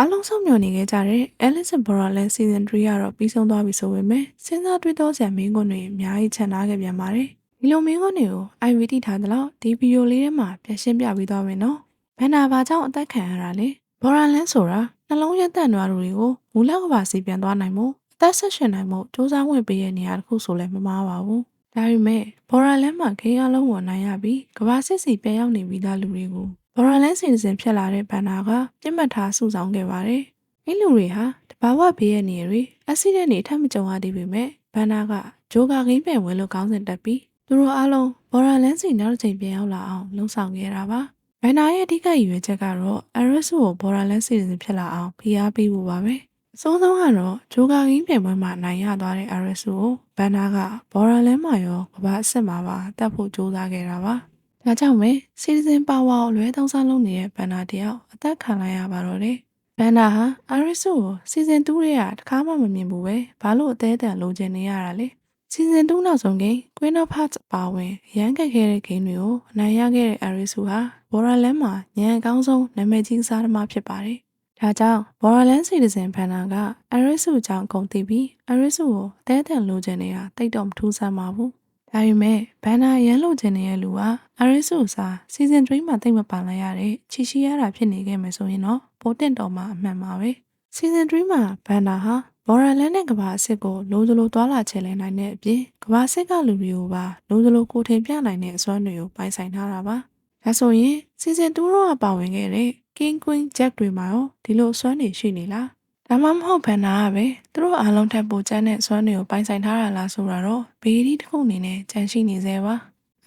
အားလုံးဆုံးမျှော်နေခဲ့ကြတဲ့ Alice in Borderland Season 3ကတော့ပြီးဆုံးသွားပြီဆိုပေမဲ့စဉ်းစားတွေးတောစရာမင်းကွန်းတွေအများကြီးခြံထားခဲ့ပြန်ပါတယ်။ဒီလိုမင်းကွန်းတွေကို IV တိထားသလောက်ဒီဗီဒီယိုလေးထဲမှာပြန်ရှင်းပြပေးသွားမယ်နော်။ဘန်နာဘာကြောင့်အသက်ခံရတာလဲ။ Borderland ဆိုတာနှလုံးရက်တန့်သွားသူတွေကိုမူလကဘာစီပြန်သွားနိုင်မှုအသက်ဆက်ရှင်နိုင်မှုစူးစမ်းဝင်ပေးတဲ့နေရာတစ်ခုဆိုလည်းမမှားပါဘူး။ဒါပေမဲ့ Borderland မှာခေအလုံးကိုနိုင်ရပြီးကဘာစစ်စီပြန်ရောက်နေပြီးသားလူတွေကို Borderland စီစဉ်ဖြစ်လာတဲ့ဘန်နာကပြစ်မှတ်ထားစုဆောင်ခဲ့ပါတယ်။အဲ့လူတွေဟာတဘာဝဘေးရဲ့နေတွေအက်ဆီဒန့်တွေထပ်မကြုံရသေးပေမဲ့ဘန်နာကဂျိုကာဂိမ်းပင်ဝင်လို့ကောင်းစဉ်တက်ပြီးသူတို့အားလုံး Borderland စီနောက်တစ်ချိန်ပြန်ရောက်လာအောင်လှုံ့ဆော်ခဲ့တာပါ။ဘန်နာရဲ့အဓိကရည်ရွယ်ချက်ကတော့ Aris ကို Borderland စီစဉ်ဖြစ်လာအောင်ဖိအားပေးဖို့ပါပဲ။အဆုံးဆုံးကတော့ဂျိုကာဂိမ်းပင်ပွဲမှာနိုင်ရသွားတဲ့ Aris ကိုဘန်နာက Borderland မှာရောကမ္ဘာအဆင့်မှာပါတက်ဖို့ကြိုးစားခဲ့တာပါ။ ဒါကြောင့်ပဲစီဇန်ပါဝါကိုလွဲသုံးစားလုပ်နေတဲ့ဘန်နာတယောက်အသက်ခံလိုက်ရပါတော့တယ်။ဘန်နာဟာအာရစ်ဆိုကိုစီဇန်2ရဲ့တခါမှမမြင်ဘူးပဲဘာလို့အသေးအတန်လိုချင်နေရတာလဲ။စီဇန်2နောက်ဆုံးကိန်း Queen of Hearts အပါဝင်ရန်ကက်ခဲ့တဲ့ဂိမ်းတွေကိုအနိုင်ရခဲ့တဲ့အာရစ်ဆိုဟာ Borderland မှာညံအကောင်းဆုံးနာမည်ကြီးကစားသမားဖြစ်ပါတယ်။ဒါကြောင့် Borderland Citizen ဘန်နာကအရစ်ဆိုအကြောင်းအကုန်သိပြီးအရစ်ဆိုကိုအသေးအတန်လိုချင်နေတာတိတ်တော့မထူးဆန်းပါဘူး။ ဒါပေမဲ့ဘန်နာရန်လိုချင်နေတဲ့လူကအရစ်စုစာစီဇန်3မှာတိတ်မပန်လိုက်ရတဲ့ချီရှိရတာဖြစ်နေခဲ့မယ်ဆိုရင်တော့ပိုတင်တော်မှာအမှန်ပါပဲစီဇန်3မှာဘန်နာဟာဘော်ရလန်နဲ့ကဘာအစ်စ်ကိုလိုသလိုသွားလာချေလဲနိုင်တဲ့အပြင်ကဘာအစ်စ်ကလူတွေကိုပါလိုသလိုကိုထင်ပြနိုင်တဲ့အစွမ်းတွေကိုပိုင်ဆိုင်ထားတာပါဒါဆိုရင်စီဇန်2တော့ပါဝင်ခဲ့တဲ့ King Queen Jack တွေမှာရောဒီလိုအစွမ်းတွေရှိနေလား ဒါမှမဟုတ်ဘန်နာကပဲသူတို့အားလုံးထပ်ပိုကျန်းတဲ့စွမ်းတွေကိုပိုင်ဆိုင်ထားတာလားဆိုတာတော့ဘေးဒီတစ်ခုအနေနဲ့ကြန့်ရှိနေသေးပါ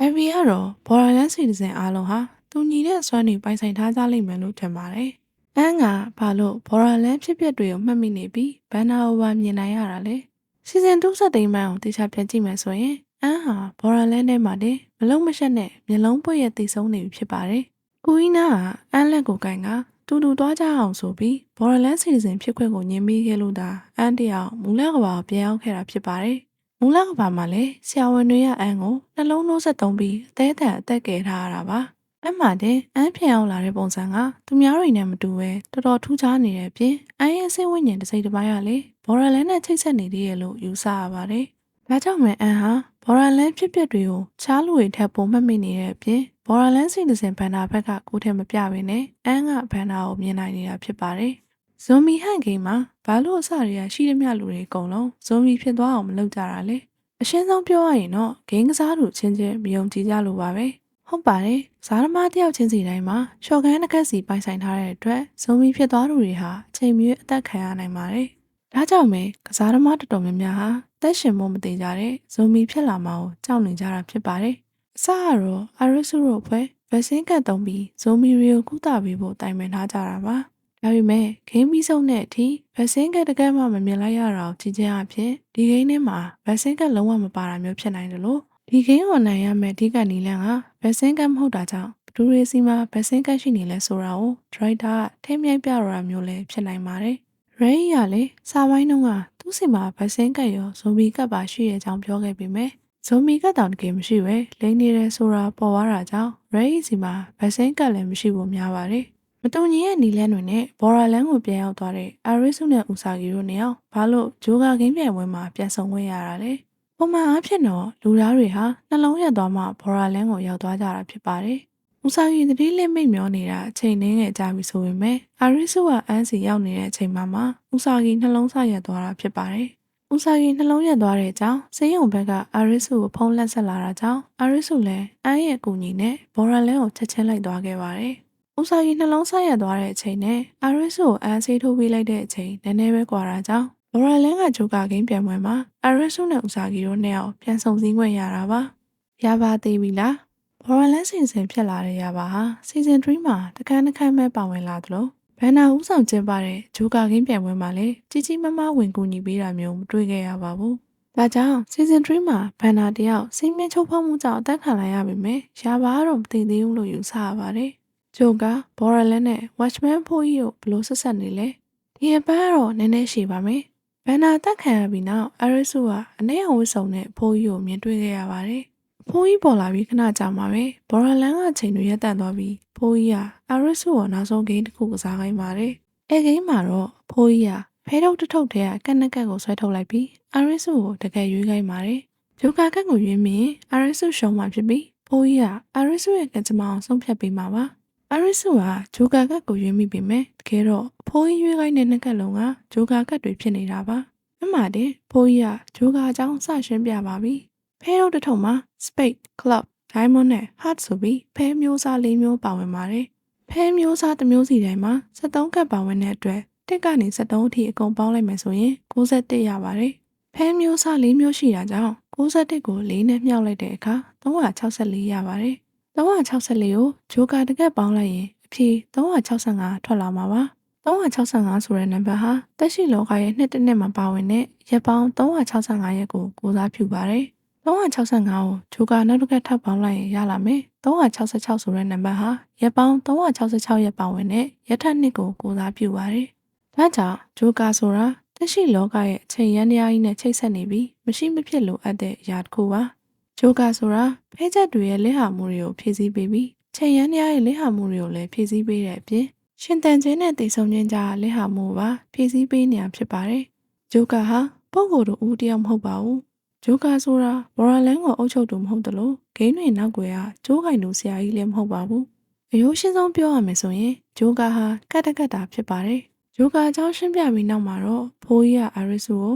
IB ကတော့ Borderland Citizen အားလုံးဟာသူညီတဲ့စွမ်းတွေပိုင်ဆိုင်ထားကြလိမ့်မယ်လို့ထင်ပါတယ်။အန်းကဘာလို့ Borderland ဖြစ်ပျက်တွေကိုမှတ်မိနေပြီးဘန်နာအိုဘာမြင်နိုင်ရတာလဲ။ Season 2ဆက်သိမ်းမှန်းကိုတေချာပြန်ကြည့်မယ်ဆိုရင်အန်းဟာ Borderland ထဲမှာတည်းမလုံးမရှက်နဲ့မျက်လုံးပွင့်ရသိဆုံးနေပြီဖြစ်ပါတယ်။ကိုအီနာကအန်းလက်ကိုကင်က တူတူသွားကြအောင်ဆိုပြီး Borderland Citizen ဖြစ်ခွင့်ကိုညင်ပြီးခဲ့လို့သာအန်းတယောက်မူလကဘာကိုပြန်ရောက်ခဲ့တာဖြစ်ပါတယ်။မူလကဘာမှာလည်းဆရာဝန်တွေကအန်းကိုနှလုံးနှိုးဆက်သုံးပြီးအသေးအံအသက်ကယ်ထားရတာပါ။အမ်းမှာတဲ့အန်းပြန်အောင်လာတဲ့ပုံစံကသူများတွေနဲ့မတူပဲတော်တော်ထူးခြားနေတဲ့အပြင်အန်းရဲ့စိတ်ဝိညာဉ်တစ်စိတ်တစ်ပိုင်းကလည်းဘော်ရလန်နဲ့ချိတ်ဆက်နေသေးရလို့ယူဆရပါတယ်။ဒါကြောင့်မဲအန်းဟာဘော်ရလန်ဖြစ်ပျက်တွေကိုချားလူတွေထက်ပုံမှတ်မိနေတဲ့အပြင် ဘော်ရလန်စိတ်တစ်စင်ဘန်နာဘက်ကကိုယ်ထက်မပြဘဲနဲ့အန်းကဘန်နာကိုမြင်နိုင်နေတာဖြစ်ပါတယ်။ဇွန်မီဟန်ဂိမ်းမှာဘာလို့အစတွေကရှိသမျှလူတွေအကုန်လုံးဇွန်မီဖြစ်သွားအောင်မလုပ်ကြတာလဲအရှင်းဆုံးပြောရရင်တော့ဂိမ်းကစားသူချင်းချင်းမယုံကြည်ကြလို့ပါပဲဟုတ်ပါတယ်ဇာသမားတယောက်ချင်းစီတိုင်းမှာရှော့ကန်းတစ်ခက်စီပိုင်ဆိုင်ထားတဲ့အတွက်ဇုံမီဖြစ်သွားသူတွေဟာအချိန်မီအသက်ခံရနိုင်ပါတယ်ဒါကြောင့်ပဲကစားသမားတော်တော်များများဟာတက်ရှင်မို့မသိကြတဲ့ဇုံမီဖြစ်လာမှာကိုကြောက်နေကြတာဖြစ်ပါတယ်အ စကတော့အာရစ်စုတို့ဖွဲ့ဗက်ဆင်းကတ်သုံးပြီးဇုံမီတွေကိုကုသပေးဖို့တိုင်ပင်ထားကြတာပါဒါပေမဲ့ဂိမ်းပြီးဆုံးတဲ့အထိဗက်ဆင်းကတ်တကယ်မှမမြင်လိုက်ရတာကိုကြည့်ချင်းအဖြစ်ဒီဂိမ်းထဲမှာဗက်ဆင်းကတ်လုံးဝမပါတာမျိုးဖြစ်နိုင်တယ်လို့ဒီဂိမ်းကိုနိုင်ရမယ့်အဓိကနီလန်ကဗက်ဆင်းကတ်မဟုတ်တာကြောင့်ဘဒူရေးစီမှာဗက်ဆင်းကတ်ရှိနေလဲဆိုတာကိုဒရိုက်တာကထိမြိုက်ပြရတာမျိုးလည်းဖြစ်နိုင်ပါတယ်ရဲကြီးကလည်းစာပိုင်းတုန်းကသူ့စီမှာဗက်ဆင်းကတ်ရောဇိုမီကတ်ပါရှိရဲ့အကြောင်းပြောခဲ့ပေမဲ့ ဇိုမီကတ်တောင်တကယ်မရှိပဲလိမ့်နေတယ်ဆိုတာပေါ်သွားတာကြောင့်ရဲကြီးစီမှာဗက်ဆင်းကတ်လည်းမရှိဖို့များပါတယ်မတုံညီရဲ့နီလန်းတွေနဲ့ဘော်ရာလန်ကိုပြန်ရောက်သွားတဲ့အာရစ်စုနဲ့ဦးစာဂီတို့နှစ်ယောက်ဘာလို့ဂျိုဂါဂိမ်းပြိုင်ပွဲမှာပြန်ဆောင်ခွင့်ရတာလဲပုံမှန်အားဖြင့်တော့လူသားတွေဟာနှလုံးရက်သွားမှဘော်ရာလန်ကိုရောက်သွားကြတာဖြစ်ပါတယ်ဦးစာဂီတတိလက်မိတ်မျောနေတာအချိန်နှင်းငယ်ကြာပြီဆိုပေမဲ့အာရစ်စုကအန်းစီရောက်နေတဲ့အချိန်မှာမှဦးစာဂီနှလုံးဆရက်သွားတာဖြစ်ပါတယ် ဦးစာကြီးနှလုံးရက်သွားတဲ့အကြောင်းစေယုံဘက်ကအာရစ်စုကိုဖုံးလက်ဆက်လာတာကြောင့်အာရစ်စုလည်းအန်းရဲ့အကူအညီနဲ့ဘော်ရလန်ကိုချက်ချင်းလိုက်သွားခဲ့ပါတယ်။ဦးစာကြီးနှလုံးဆက်ရက်သွားတဲ့အချိန်နဲ့အာရစ်စုကိုအန်းဆေးထိုးပေးလိုက်တဲ့အချိန်နည်းနည်းပဲကွာတာကြောင့်ဘော်ရလန်ကဂျိုကာဂိမ်းပြန်ပွဲမှာအာရစ်စုနဲ့ဦးစာကြီးတို့နှစ်ယောက်ပြန်ဆုံစည်းခွင့်ရတာပါ။ရပါသေးပြီလား။ဘော်ရလန်စင်စင်ဖြစ်လာတဲ့ရပါဟာစီဇန်3မှာတခန်းတစ်ခန်းပဲပါဝင်လာသလို ဘန်နာဦးဆောင်ကျင်းပတဲ့ဂျိုကာကင်းပြိုင်ပွဲမှာလည်းကြီးကြီးမားမားဝင်ကူညီပေးတာမျိုးမတွေ့ခဲ့ရပါဘူး။ဒါကြောင့် season 3မှာဘန်နာတယောက်စိတ်မြင့်ချုပ်ဖောက်မှုကြောင့်အသက်ခံလိုက်ရပေမဲ့ရာဘာကတော့မသိသေးဘူးလို့ယူဆရပါတယ်။ဂျိုကာ Borderland နဲ့ Watchman ဖို့ကြီးကိုဘလို့ဆက်ဆက်နေလဲ။ဒီအပန်းကတော့နည်းနည်းရှည်ပါမယ်။ဘန်နာတက်ခံရပြီးနောက်အရစ်စုကအနည်းအောင်ဝစ်စုံနဲ့ဖိုးကြီးကိုမြင်တွေ့ခဲ့ရပါတယ်။ ဖိုးကြီးပေါ်လာပြီးခဏကြာမှာပဲဘော်ရလန်ကချိန်တွေရက်တန့်သွားပြီးဖိုးကြီးကအရစ်စုကိုနောက်ဆုံးဂိမ်းတစ်ခုကစားခိုင်းပါတယ်အဲဂိမ်းမှာတော့ဖိုးကြီးကဖဲထုတ်တစ်ထုပ်တည်းကကက်နက်ကက်ကိုဆွဲထုတ်လိုက်ပြီးအာရစ်စုကိုတကယ်ရွေးခိုင်းပါတယ်ဂျိုကာကက်ကိုရွေးမြင်အာရစ်စုရှုံးမှဖြစ်ပြီးဖိုးကြီးကအာရစ်စုရဲ့ကံကြမ္မာအောင်ဆုံးဖြတ်ပေးမှာပါအာရစ်စုကဂျိုကာကက်ကိုရွေးမိပေမဲ့တကယ်တော့ဖိုးကြီးရွေးခိုင်းတဲ့နှစ်ကက်လုံးကဂျိုကာကက်တွေဖြစ်နေတာပါအမှန်တည်းဖိုးကြီးကဂျိုကာအကြောင်းစရှင်းပြပါပြီ ဖဲထုတ်တစ်ထုပ်မှာ spade club diamond နဲ့ heart ဆိုပြီးဖဲမျိုးစား၄မျိုးပါဝင်ပါတယ်ဖဲမျိုးစားတစ်မျိုးစီတိုင်းမှာ73ကက်ပါဝင်တဲ့အတွက်တစ်ကနေ73အထိအကုန်ပေါင်းလိုက်မယ်ဆိုရင်61ရပါတယ်ဖဲမျိုးစား၄မျိုးရှိတာကြောင့်61ကို4နဲ့မြှောက်လိုက်တဲ့အခါ364ရပါတယ်364ကိုဂျိုကာတစ်ကက်ပေါင်းလိုက်ရင်အဖြေ365ထွက်လာမှာပါ365ဆိုတဲ့နံပါတ်ဟာတက်ရှိလောကရဲ့နှစ်တစ်နှစ်မှာပါဝင်တဲ့ရက်ပေါင်း365ရက်ကိုကိုးစားပြုပါတယ် 365ကိုဂျိုကာနောက်တစ်ခါထပ်ပေါင်းလိုက်ရင်ရလာမယ်366ဆိုတဲ့နံပါတ်ဟာရက်ပေါင်း366ရက်ပါဝင်တဲ့ရက်ထက်နှစ်ကိုကိုးစားပြုပါတယ်။ဒါကြောင့်ဂျိုကာဆိုတာတက်ရှိလောကရဲ့အချိန်ရန်တရားကြီးနဲ့ချိတ်ဆက်နေပြီးမရှိမဖြစ်လိုအပ်တဲ့အရာတစ်ခုပါ။ဂျိုကာဆိုတာဖဲချက်တွေရဲ့လက်ဟာမှုတွေကိုဖြည့်ဆည်းပေးပြီးချိန်ရန်တရားရဲ့လက်ဟာမှုတွေကိုလည်းဖြည့်ဆည်းပေးတဲ့အပြင်ရှင်တန်ခြင်းနဲ့တည်ဆုံခြင်းကြားလက်ဟာမှုပါဖြည့်ဆည်းပေးနေရဖြစ်ပါတယ်။ဂျိုကာဟာပုံကိုယ်တို့ဦးတယောက်မဟုတ်ပါဘူး။ ဂျိုကာဆိုတာဘော်ရာလန်ကိုအုပ်ချုပ်သူမဟုတ်တလို့ဂိမ်းတွေနောက်ွယ်ကဂျိုးကင်လူဆရာကြီးလည်းမဟုတ်ပါဘူး။အယိုးရှင်းဆုံးပြောရမယ်ဆိုရင်ဂျိုကာဟာကတ်တကတ်တာဖြစ်ပါတယ်။ဂျိုကာအကြောင်းရှင်းပြပြီးနောက်မှာတော့ဖိုးကြီးကအာရစ်ဆူကို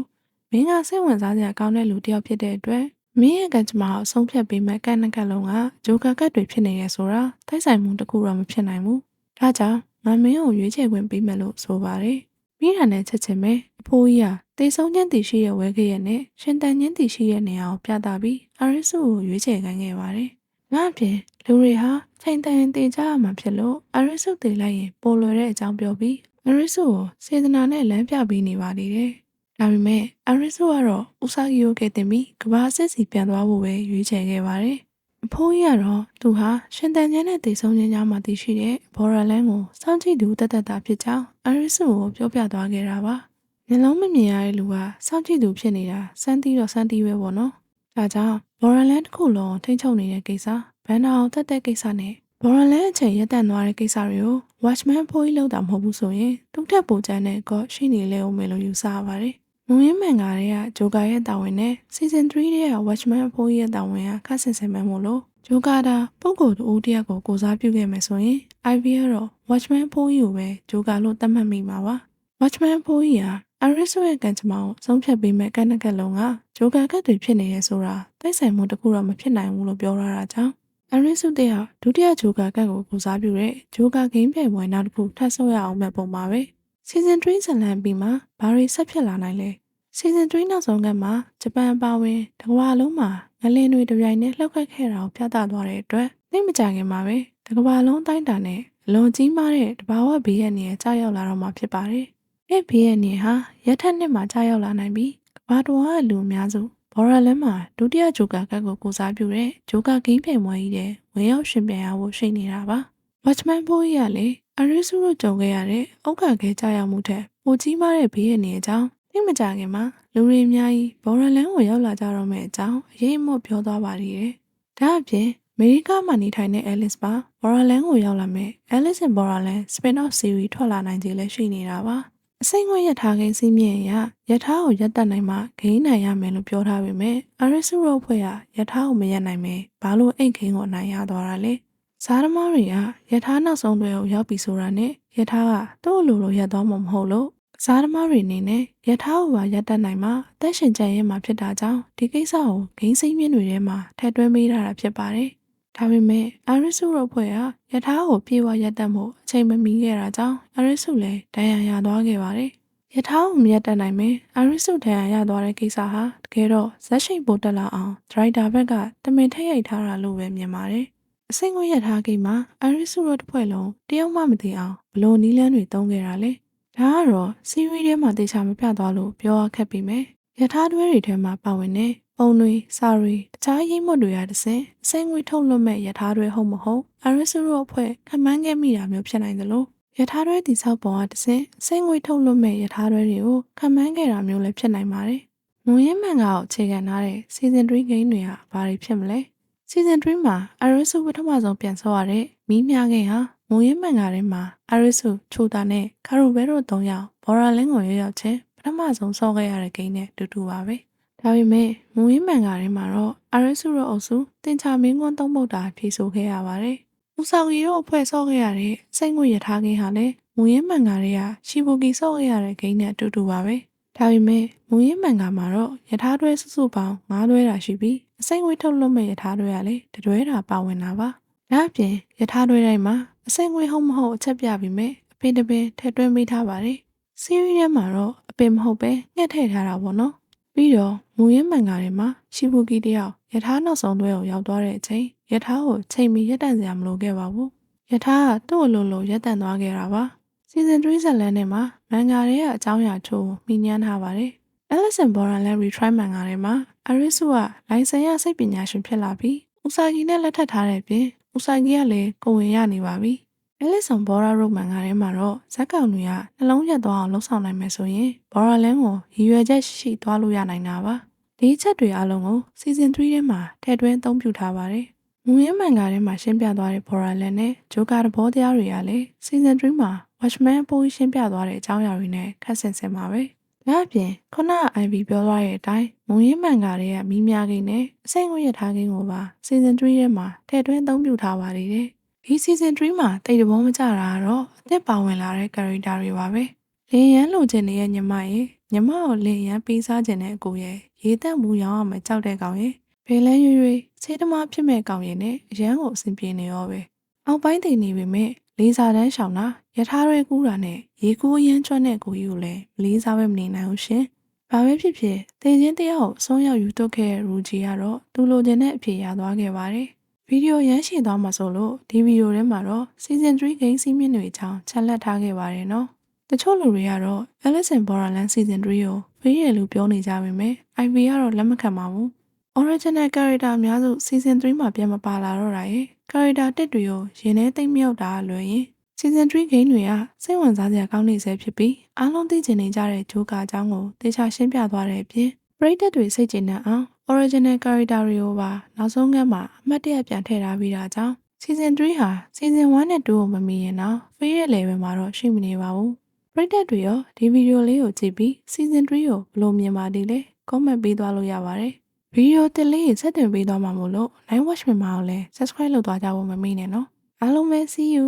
မင်းကစိတ်ဝင်စားစရာကောင်းတဲ့လူတစ်ယောက်ဖြစ်တဲ့အတွက်မင်းရဲ့ကံကြမ္မာကိုအဆုံးဖြတ်ပေးမဲ့ကန့်နကတ်လုံးကဂျိုကာကတ်တွေဖြစ်နေရဲဆိုတာတိုက်ဆိုင်မှုတစ်ခုတော့မဖြစ်နိုင်ဘူး။ဒါကြောင့်မမင်းကိုရွေးချယ်ခွင့်ပေးမယ်လို့ဆိုပါတယ်။ ပြီးတာနဲ့ချက်ချင်းပဲအဖိုးကြီးကတေဆုံးချင်းတည်ရှိရဲ့ဝဲခဲ့ရဲ့နဲ့ရှင်တန်ချင်းတည်ရှိရဲ့နေရာကိုပြသပြီးအာရစ်စုကိုရွေးချယ်ခိုင်းခဲ့ပါတယ်။ငါ့အပြင်လူတွေဟာချိန်တန်ရင်တည်ကြရမှာဖြစ်လို့အာရစ်စုတည်လိုက်ရင်ပိုလွယ်တဲ့အကြောင်းပြောပြီးအာရစ်စုကိုစေတနာနဲ့လမ်းပြပေးနေပါသေးတယ်။ဒါပေမဲ့အာရစ်စုကတော့ဦးစားကြီးကိုကဲတင်ပြီးကဘာစစ်စီပြန်သွားဖို့ပဲရွေးချယ်ခဲ့ပါတယ်။ အဖိုးကြီးကတော့သူဟာရှင်တန်ချင်းနဲ့တည်ဆုံးချင်းကြားမှာတည်ရှိတဲ့ဘော်ရလန်ကိုစောင့်ကြည့်သူတသက်တာဖြစ်ကြောင်းအာရစ်စုကိုပြောပြသွားခဲ့တာပါ။မျက်လုံးမမြင်ရတဲ့လူကစောင့်ကြည့်သူဖြစ်နေတာစမ်းတီးတော့စမ်းတီးပဲပေါ့နော်။ဒါကြောင့်ဘော်ရလန်တစ်ခုလုံးထိမ့်ချုပ်နေတဲ့ကိစ္စဘန်နာအောင်တက်တဲ့ကိစ္စနဲ့ဘော်ရလန်အချိန်ရက်တန့်သွားတဲ့ကိစ္စတွေကို Watchman ဖိုးကြီးလောက်တာမဟုတ်ဘူးဆိုရင်တုတ်ထက်ပိုချမ်းတဲ့ကော့ရှိနေလေအောင်မယ်လို့ယူဆရပါတယ်။ မွန်ရင်းမန်ကတွေကဂျိုကာရဲ့တာဝန်နဲ့ Season 3ရဲ့ Watchman ဖိုးကြီးရဲ့တာဝန်ကခက်ဆင်ဆင်ပဲမို့လို့ဂျိုကာတာပုံကိုယ်တူတယောက်ကိုကိုစားပြုခဲ့မယ်ဆိုရင် IV ကတော့ Watchman ဖိုးကြီးကိုပဲဂျိုကာလို့သတ်မှတ်မိမှာပါ။ Watchman ဖိုးကြီးဟာအရစ်ဆိုရဲ့ကံကြမ္မာကိုဆုံးဖြတ်ပေးမဲ့ကန့်နကက်လုံးကဂျိုကာကတ်တွေဖြစ်နေရဲဆိုတာတိုက်ဆိုင်မှုတစ်ခုတော့မဖြစ်နိုင်ဘူးလို့ပြောရတာကြောင့်အရစ်စုတဲ့ဟာဒုတိယဂျိုကာကတ်ကိုပူစားပြုတဲ့ဂျိုကာဂိမ်းပြိုင်ပွဲနောက်တစ်ခုထပ်ဆော့ရအောင်မဲ့ပုံပါပဲ။ Season 3ဇလန်ပြီးမှဘာတွေဆက်ဖြစ်လာနိုင်လဲ။ Season 3နောက်ဆုံးကမှာဂျပန်အပါဝင်တကမ္ဘာလုံးမှာငလင်တွေတပြိုင်နက်လှုပ်ခတ်ခဲ့တာကိုပြသသွားတဲ့အတွက်သိမကြခင်မှာပဲတကမ္ဘာလုံးတိုင်းတာနဲ့အလွန်ကြီးမားတဲ့တဘာဝဘေးရန်တွေကြောက်ရောက်လာတော့မှာဖြစ်ပါတယ်။အဲ့ဘေးရန်တွေဟာရက်ထက်နှစ်မှာကြောက်ရောက်လာနိုင်ပြီးကမ္ဘာတော်ကလူအများစုဘော်ရာလန်မှာဒုတိယဂျိုကာကတ်ကိုကိုစားပြုတဲ့ဂျိုကာဂိမ်းပြိုင်ပွဲကြီးတဲ့ဝင်ရောက်ရှင်ပြန်ရဖို့ရှိနေတာပါ။ Watchman ဘိုးကြီးကလည်း အရစ်စုတို့ကြုံခဲ့ရတဲ့အောက်ကခဲကြောက်ရောက်မှုထက်ပိုကြီးမားတဲ့ဘေးရန်တွေအကြောင်းသိမကြခင်မှာလူတွေအများကြီးဘော်ရလန်ကိုရောက်လာကြတော့မယ့်အကြောင်းအရေးအမော့ပြောသွားပါသေးတယ်။ဒါအပြင်အမေရိကမှာနေထိုင်တဲ့ Alice ပါဘော်ရလန်ကိုရောက်လာမယ့် Alice in Borderland spin-off series ထွက်လာနိုင်ခြင်းလည်းရှိနေတာပါ။အစိမ့်ခွင့်ရထားကိန်းစီးမြင့်ရရထားကိုရက်တက်နိုင်မှဂိမ်းနိုင်ရမယ်လို့ပြောထားပေမဲ့အရစ်စုရောဖွဲ့ကရထားကိုမရက်နိုင်မယ်ဘာလို့အိတ်ခင်းကိုအနိုင်ရသွားတာလဲ။ စားသမားတွေကရထားနောက်ဆုံးတွေကိုရောက်ပြီဆိုတာနဲ့ရထားကသူ့အလိုလိုရက်သွားမှာမဟုတ်လို့စားသမားတွေအနေနဲ့ရထားကိုပါရက်တက်နိုင်မှာအသက်ရှင်ကြရဲမှာဖြစ်တာကြောင့်ဒီကိစ္စကိုဂိမ်းစိမ့်မြင့်တွေထဲမှာထည့်သွင်းပေးထားတာဖြစ်ပါတယ်။ဒါပေမဲ့အာရစ်စုတို့ဖွဲ့ကရထားကိုပြေဝရက်တက်မှုအချိန်မမီခဲ့တာကြောင့်အာရစ်စုလည်းဒဏ်ရာရသွားခဲ့ပါတယ်။ရထားကိုမရက်တက်နိုင်မယ်အာရစ်စုဒဏ်ရာရသွားတဲ့ကိစ္စဟာတကယ်တော့ဇက်ရှိန်ပိုတက်လာအောင်ဒရိုက်တာဘက်ကတမင်ထိရိုက်ထားတာလို့ပဲမြင်ပါတယ်။ အစိမ့်ခွင့်ရထားကိန်းမှာအာရစ်စုတို့တစ်ဖွဲ့လုံးတယောက်မှမသိအောင်ဘလို့နီးလန်းတွေတုံးခဲ့တာလေ။ဒါကတော့စီရီထဲမှာတေချာမပြသွားလို့ပြောရခက်ပြီမယ်။ရထားတွဲတွေထဲမှာပါဝင်တဲ့ပုံတွေစာတွေတခြားရိပ်မွတ်တွေရတဲ့ဆင်အစိမ့်ငွေထုတ်လွှတ်မဲ့ရထားတွဲဟုတ်မဟုတ်အာရစ်စုတို့အဖွဲ့ခံမှန်းခဲ့မိတာမျိုးဖြစ်နိုင်သလိုရထားတွဲတိဆောက်ပုံကတစ်ဆင့်အစိမ့်ငွေထုတ်လွှတ်မဲ့ရထားတွဲတွေကိုခံမှန်းခဲ့တာမျိုးလည်းဖြစ်နိုင်ပါတယ်။မွန်ရင်မှန်ကောက်အခြေခံထားတဲ့ season 3 game တွေကဘာတွေဖြစ်မလဲ။ season 3မှာ Arisu ပထမဆုံးပြန်ဆော့ရတဲ့မီးမြခဲ့ဟာမူရင်းမှန်ကားထဲမှာအာရစ်စုချိုတာနဲ့ကာရိုဘဲတို့၃ယောက်ဘော်ရာလင်းကိုရောက်ရောက်ချင်းပထမဆုံးဆော့ခဲ့ရတဲ့ဂိမ်းနဲ့တူတူပါပဲ။ဒါပေမဲ့မူရင်းမှန်ကားထဲမှာတော့အာရစ်စုတို့အုပ်စုတင်ချမင်းကွန်းသုံးပုတ်တာဖြေဆိုခဲ့ရပါတယ်။ဦးဆောင်ကြီးတို့အဖွဲ့ဆော့ခဲ့ရတဲ့စိတ်ငွေရထားကင်းဟာလည်းမူရင်းမှန်ကားတွေကရှီဘိုကီဆော့ခဲ့ရတဲ့ဂိမ်းနဲ့တူတူပါပဲ။ ဒါပေမဲ့မူရင်းမှန်ကားမှာတော့ရထားတွဲစုစုပေါင်း၅တွဲတာရှိပြီးအစိမ့်ငွေထုတ်လွှတ်မဲ့ရထားတွဲကလည်းတတွဲတာပါဝင်တာပါ။ဒါအပြင်ရထားတွဲတိုင်းမှာအစိမ့်ငွေဟုတ်မဟုတ်အချက်ပြပြီးမဲ့အပင်တပင်ထည့်သွင်းပေးထားပါတယ်။စီးရီးထဲမှာတော့အပင်မဟုတ်ပဲငှက်ထည့်ထားတာပေါ့နော်။ပြီးတော့မူရင်းမှန်ကားထဲမှာရှီဘူကီတယောက်ရထားနောက်ဆုံးတွဲကိုရောက်သွားတဲ့အချိန်ရထားကိုချိန်ပြီးရက်တန့်စရာမလိုခဲ့ပါဘူး။ရထားကသူ့အလိုလိုရက်တန့်သွားခဲ့တာပါ။ Season 3ဇက်လန်ထဲမှာမန်ဂါတွေကအကြောင်းအရာချို့ကိုမိညမ်းထားပါတယ်။ Ellison Borderland Retry မန်ဂါထဲမှာအရစ်စုကလိုင်စင်ရစိတ်ပညာရှင်ဖြစ်လာပြီးဥစာကီနဲ့လက်ထပ်ထားတဲ့ပြင်ဥစာကီကလည်းကိုဝင်ရနေပါပြီ။ Ellison Border Road မန်ဂါထဲမှာတော့ဇက်ကောင်တွေကနှလုံးရက်သွားအောင်လှုပ်ဆောင်နိုင်မယ်ဆိုရင် Borderland ကိုရည်ရွယ်ချက်ရှိသွားလို့ရနိုင်တာပါ။ဒီချက်တွေအလုံးကို Season 3ထဲမှာထည့်သွင်းအသုံးပြုထားပါတယ်။မူရင်းမန်ဂါထဲမှာရှင်းပြသွားတဲ့ Borderland နဲ့ Joker သဘောတရားတွေကလည်း Season 3မှာ Watchmen ပိုးရှင်းပြသွားတဲ့အကြောင်းအရာတွေနဲ့ခက်ဆင်ဆင်ပါပဲ။ဒါအပြင်ခုနက IV ပြောသွားတဲ့အတိုင်းမုံရင်းမှန်ကားတွေကမီးများကိန်းနဲ့အစိမ့်ငွေရထားကိန်းကိုပါ Season 3ထဲမှာထည့်သွင်းအသုံးပြုထားပါသေးတယ်။ဒီ Season 3မှာတိတ်တဘောမကြတာကတော့အသက်ပါဝင်လာတဲ့ character တွေပါပဲ။လင်ရန်လိုချင်နေတဲ့ညီမရဲ့ညီမကိုလင်ရန်ပေးစားခြင်းတဲ့အကိုရဲ့ရေတက်မှုရောင်းအောင်မကြောက်တဲ့ကောင်ရဲ့ဘယ်လဲရွရွစေးသမားဖြစ်မဲ့ကောင်ရဲ့နဲ့ရန်ကိုအဆင်ပြေနေရောပဲ။အောက်ပိုင်းတည်နေပေမဲ့လေးစားတန်းရှောင်တာ ရထားရဲကူးတာနဲ့ရေကူးရမ်းချွတ်တဲ့ကိုကြီးကိုလည်းမလေးစားပဲမနေနိုင်ဘူးရှင်။ဘာပဲဖြစ်ဖြစ်တေချင်းတရားကိုအဆုံးရောက်ယူတုတ်ခဲ့တဲ့ရူဂျီကတော့သူလိုချင်တဲ့အဖြေရသွားခဲ့ပါတယ်။ဗီဒီယိုရမ်းရှည်သွားမှာဆိုလို့ဒီဗီဒီယိုထဲမှာတော့ Season 3 Game စီးမြင့်တွေအကြောင်းချက်လက်ထားခဲ့ပါတယ်နော်။တချို့လူတွေကတော့ Alice in Borderland Season 3ကိုဖေးရလို့ပြောနေကြပေမဲ့ IV ကတော့လက်မခံပါဘူး။ original character အများစု season 3မှာပြန်မပါလာတော့တာရယ် character တက်တွေကိုရင်ထဲသိမ့်မြောက်တာလွယ်ရင် season 3 game တွေကစိတ်ဝင်စားစရာကောင်းနေစေဖြစ်ပြီးအားလုံးသိချင်နေကြတဲ့ဂျိုကာအကြောင်းကိုတေချာရှင်းပြသွားတဲ့အပြင်ပရိသတ်တွေစိတ်ကျဉ်တဲ့အောင် original character တွေကိုပါနောက်ဆုံးကမှအမှတ်တရပြန်ထည့်ထားပြီးတာကြောင့် season 3ဟာ season 1နဲ့2ကိုမမီရင်တော့ favorite level မှာတော့ရှိမနေပါဘူးပရိသတ်တွေရောဒီဗီဒီယိုလေးကိုကြည့်ပြီး season 3ကိုဘယ်လိုမြင်ပါသေးလဲ comment ပေးသွားလို့ရပါတယ်ဗီဒီယိုတစ်လေးဆက်တင်ပေးသွားမှာမို့လို့ Night Watch မြန်မာကိုလည်း subscribe လုပ်သွားကြဖို့မမေ့နဲ့နော်အားလုံးပဲ see you